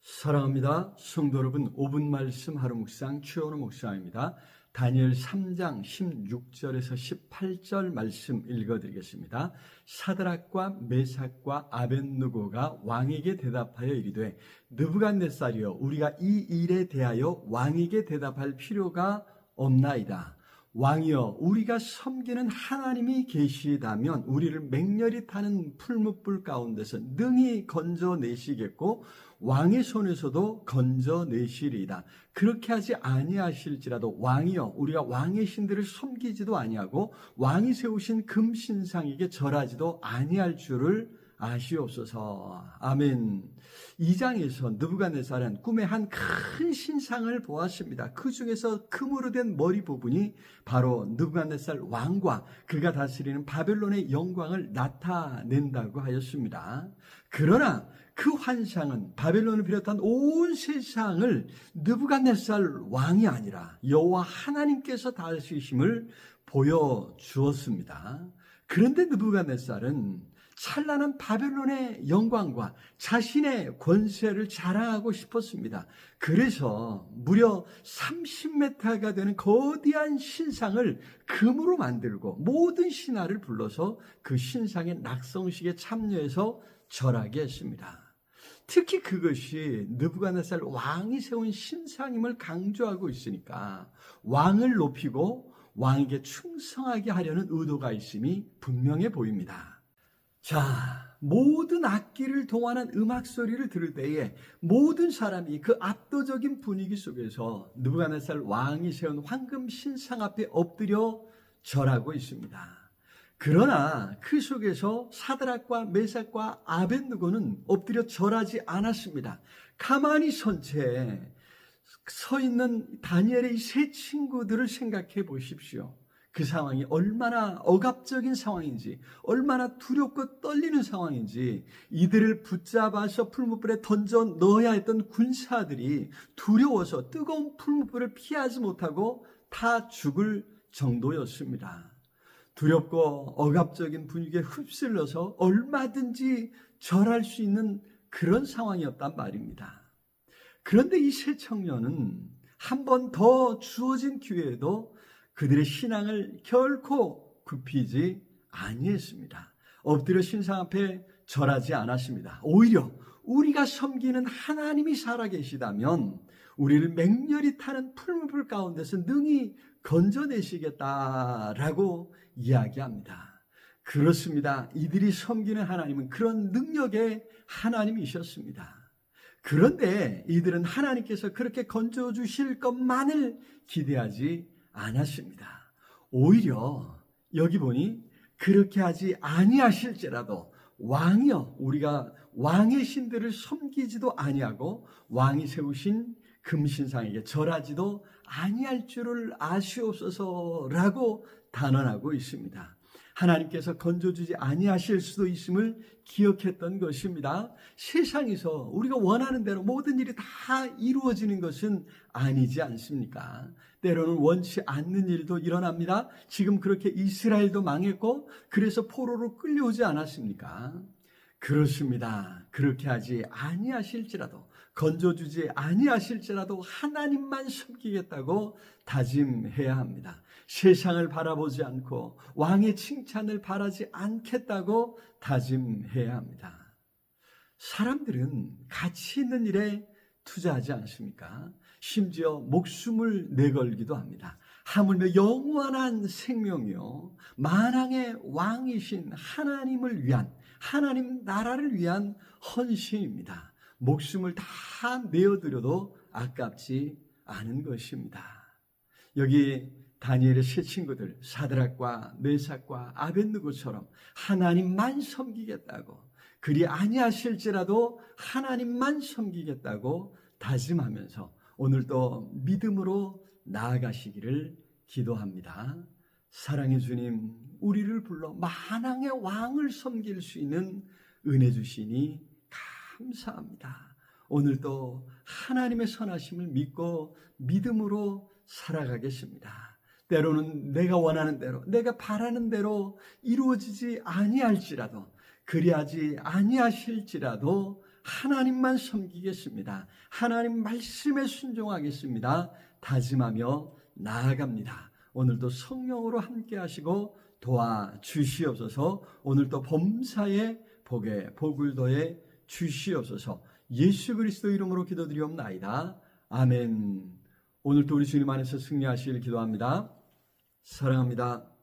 사랑합니다. 성도 여러분, 5분 말씀 하루 묵상 최원호 목사입니다. 다니엘 3장 16절에서 18절 말씀 읽어드리겠습니다. 사드락과 메삭과 아벤누고가 왕에게 대답하여 이르되 느부갓네살이여 우리가 이 일에 대하여 왕에게 대답할 필요가 없나이다. 왕이여 우리가 섬기는 하나님이 계시다면 우리를 맹렬히 타는 풀무불 가운데서 능히 건져내시겠고 왕의 손에서도 건져내시리이다. 그렇게 하지 아니하실지라도 왕이여 우리가 왕의 신들을 섬기지도 아니하고 왕이 세우신 금신상에게 절하지도 아니할 줄을 아시옵소서. 아멘. 2장에서 느부갓네살은 꿈에 한 큰 신상을 보았습니다. 그 중에서 금으로 된 머리 부분이 바로 느부갓네살 왕과 그가 다스리는 바벨론의 영광을 나타낸다고 하였습니다. 그러나 그 환상은 바벨론을 비롯한 온 세상을 느부갓네살 왕이 아니라 여호와 하나님께서 다스리심을 보여 주었습니다. 그런데 느부갓네살은 찬란한 바벨론의 영광과 자신의 권세를 자랑하고 싶었습니다. 그래서 무려 30m가 되는 거대한 신상을 금으로 만들고 모든 신하를 불러서 그 신상의 낙성식에 참여해서 절하게 했습니다. 특히 그것이 느부갓네살 왕이 세운 신상임을 강조하고 있으니까 왕을 높이고 왕에게 충성하게 하려는 의도가 있음이 분명해 보입니다. 자, 모든 악기를 동원한 음악 소리를 들을 때에 모든 사람이 그 압도적인 분위기 속에서 느부갓네살 왕이 세운 황금 신상 앞에 엎드려 절하고 있습니다. 그러나 그 속에서 사드락과 메삭과 아벤누고는 엎드려 절하지 않았습니다. 가만히 선 채 서 있는 다니엘의 이 세 친구들을 생각해 보십시오. 그 상황이 얼마나 억압적인 상황인지, 얼마나 두렵고 떨리는 상황인지, 이들을 붙잡아서 풀무불에 던져 넣어야 했던 군사들이 두려워서 뜨거운 풀무불을 피하지 못하고 다 죽을 정도였습니다. 두렵고 억압적인 분위기에 휩쓸려서 얼마든지 절할 수 있는 그런 상황이었단 말입니다. 그런데 이 세 청년은 한 번 더 주어진 기회에도 그들의 신앙을 결코 굽히지 아니했습니다. 엎드려 신상 앞에 절하지 않았습니다. 오히려 우리가 섬기는 하나님이 살아계시다면 우리를 맹렬히 타는 풀무불 가운데서 능히 건져내시겠다라고 이야기합니다. 그렇습니다. 이들이 섬기는 하나님은 그런 능력의 하나님이셨습니다. 그런데 이들은 하나님께서 그렇게 건져주실 것만을 기대하지 않았습니다. 오히려 여기 보니 그렇게 하지 아니하실지라도 왕이여 우리가 왕의 신들을 섬기지도 아니하고 왕이 세우신 금신상에게 절하지도 아니할 줄을 아시옵소서라고 단언하고 있습니다. 하나님께서 건져주지 아니하실 수도 있음을 기억했던 것입니다. 세상에서 우리가 원하는 대로 모든 일이 다 이루어지는 것은 아니지 않습니까? 때로는 원치 않는 일도 일어납니다. 지금 그렇게 이스라엘도 망했고 그래서 포로로 끌려오지 않았습니까? 그렇습니다. 그렇게 하지 아니하실지라도 건져주지 아니하실지라도 하나님만 섬기겠다고 다짐해야 합니다. 세상을 바라보지 않고 왕의 칭찬을 바라지 않겠다고 다짐해야 합니다. 사람들은 가치 있는 일에 투자하지 않습니까? 심지어 목숨을 내걸기도 합니다. 하물며 영원한 생명이요. 만왕의 왕이신 하나님을 위한, 하나님 나라를 위한 헌신입니다. 목숨을 다 내어드려도 아깝지 않은 것입니다. 여기 다니엘의 세 친구들 사드락과 메삭과 아벤누고처럼 하나님만 섬기겠다고 그리 아니하실지라도 하나님만 섬기겠다고 다짐하면서 오늘도 믿음으로 나아가시기를 기도합니다. 사랑의 주님, 우리를 불러 만왕의 왕을 섬길 수 있는 은혜 주시니 감사합니다. 오늘도 하나님의 선하심을 믿고 믿음으로 살아가겠습니다. 때로는 내가 원하는 대로, 내가 바라는 대로 이루어지지 아니할지라도, 그리하지 아니하실지라도 하나님만 섬기겠습니다. 하나님 말씀에 순종하겠습니다. 다짐하며 나아갑니다. 오늘도 성령으로 함께 하시고 도와 주시옵소서 오늘도 범사의 복에 복을 더해 주시옵소서 예수 그리스도 이름으로 기도드리옵나이다. 아멘. 오늘도 우리 주님 안에서 승리하시길 기도합니다. 사랑합니다.